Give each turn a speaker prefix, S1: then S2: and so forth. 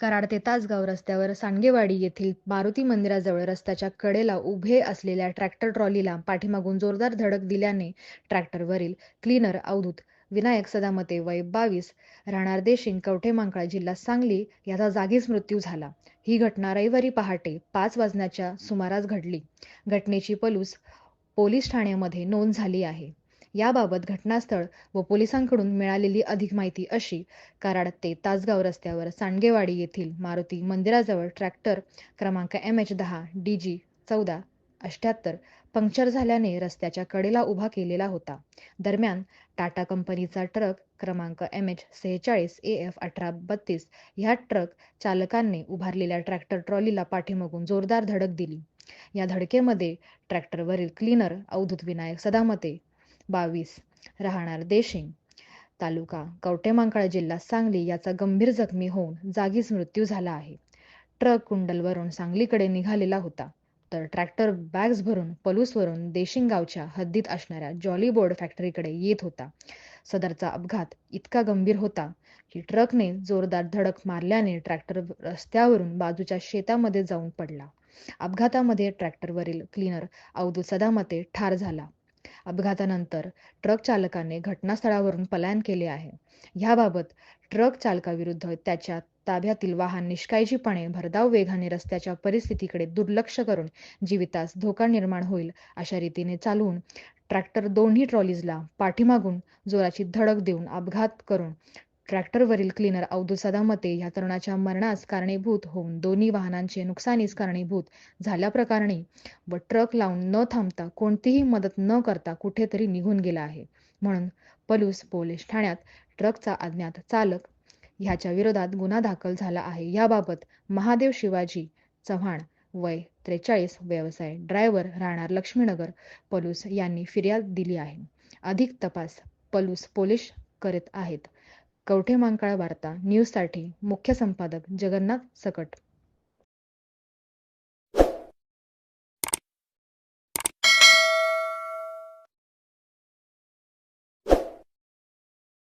S1: कराड ते तासगाव रस्त्यावर सांडगेवाडी येथील मारुती मंदिराजवळ रस्त्याच्या कडेला उभे असलेल्या ट्रॅक्टर ट्रॉलीला पाठीमागून जोरदार धडक दिल्याने ट्रॅक्टरवरील क्लीनर अवधूत. विनायक सदामते वय बावीस राहणार देशिंग कवठेमांकाळ जिल्हा सांगली याचा जागीच मृत्यू झाला. ही घटना रविवारी पहाटे पाच वाजण्याच्या सुमारास घडली. घटनेची पलूस पोलीस ठाण्यामध्ये नोंद झाली आहे. याबाबत घटनास्थळ व पोलिसांकडून मिळालेली अधिक माहिती अशी कराड ते तासगाव रस्त्यावर सांडगेवाडी येथील मारुती मंदिराजवळ ट्रॅक्टर क्रमांक एम एच दहा डी जी चौदा अठ्याहत्तर पंक्चर झाल्याने रस्त्याच्या कडेला उभा केलेला होता. दरम्यान टाटा कंपनीचा ट्रक क्रमांक एम एच सेहेचाळीस ए एफ अठरा बत्तीस ह्या ट्रक चालकांनी उभारलेल्या ट्रॅक्टर ट्रॉलीला पाठीमागून जोरदार धडक दिली. या धडकेमध्ये ट्रॅक्टरवरील क्लीनर अवधूत विनायक सदामते बावीस. राहणार देशिंग. तालुका कवटेमांकाळ जिल्हा सांगली याचा गंभीर जखमी होऊन जागीच मृत्यू झाला आहे. ट्रक कुंडलवरून सांगलीकडे निघालेला होता. तर ट्रॅक्टर बॅग्स भरून पलूसवरून देशिंग गावच्या हद्दीत असणाऱ्या जॉली बोर्ड फॅक्टरीकडे येत होता. सदरचा अपघात इतका गंभीर होता की ट्रकने जोरदार धडक मारल्याने ट्रॅक्टर रस्त्यावरून बाजूच्या शेतामध्ये जाऊन पडला. अपघातामध्ये ट्रॅक्टरवरील क्लीनर अवधू सदामते ठार झाला. अपघातानंतर ट्रक चालकाने घटनास्थळावरून पलायन केले आहे. ह्याबाबत ट्रक चालकाविरुद्ध त्याच्या ताब्यातील वाहन निष्काळजीपणे भरधाव वेगाने रस्त्याच्या परिस्थितीकडे दुर्लक्ष करून जीवितास धोका निर्माण होईल अशा रीतीने चालवून ट्रॅक्टर दोन्ही ट्रॉलीजला पाठीमागून जोराची धडक देऊन अपघात करून ट्रॅक्टरवरील क्लीनर अवधूत सदामते या तरुणाच्या मरणास कारणीभूत होऊन दोन्ही वाहनांचे नुकसानीस कारणीभूत झाल्याप्रकरणी व ट्रक लावून न थांबता कोणतीही मदत न करता कुठेतरी निघून गेला आहे. म्हणून पलूस पोलीस ठाण्यात ट्रकचा अज्ञात चालक ह्याच्या विरोधात गुन्हा दाखल झाला आहे. याबाबत महादेव शिवाजी चव्हाण वय त्रेचाळीस व्यवसाय ड्रायव्हर राहणार लक्ष्मीनगर पलूस यांनी फिर्याद दिली आहे. अधिक तपास पलूस पोलीस करीत आहेत. कवठे कवठेमांकाळ वार्ता न्यूजसाठी मुख्य संपादक जगन्नाथ सकट.